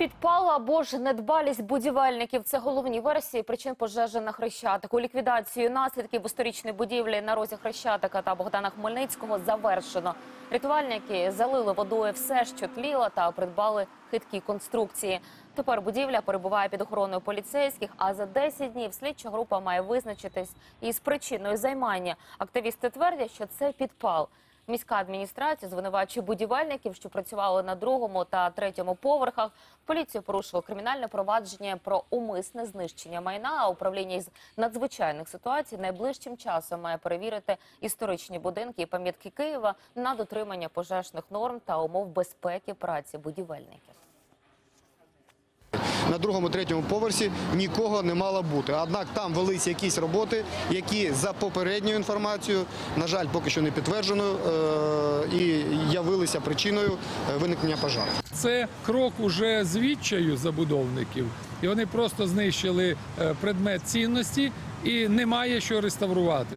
Підпал або ж недбалість будівельників – це головні версії причин пожежі на Хрещатику. Ліквідацію наслідків історичної будівлі на розі Хрещатика та Богдана Хмельницького завершено. Рятувальники залили водою все, що тліло, та придбали хиткі конструкції. Тепер будівля перебуває під охороною поліцейських, а за 10 днів слідча група має визначитись із причиною займання. Активісти твердять, що це підпал. Міська адміністрація звинувачує будівельників, що працювали на другому та третьому поверхах. Поліція порушила кримінальне провадження про умисне знищення майна. А управління із надзвичайних ситуацій найближчим часом має перевірити історичні будинки і пам'ятки Києва на дотримання пожежних норм та умов безпеки праці будівельників. На другому, третьому поверсі нікого не мало бути. Однак там велись якісь роботи, які за попередньою інформацією, на жаль, поки що не підтвердженою, е, і явилися причиною е, виникнення пожару. Це крок уже з відчаю забудовників, і вони просто знищили е, предмет цінності і немає що реставрувати.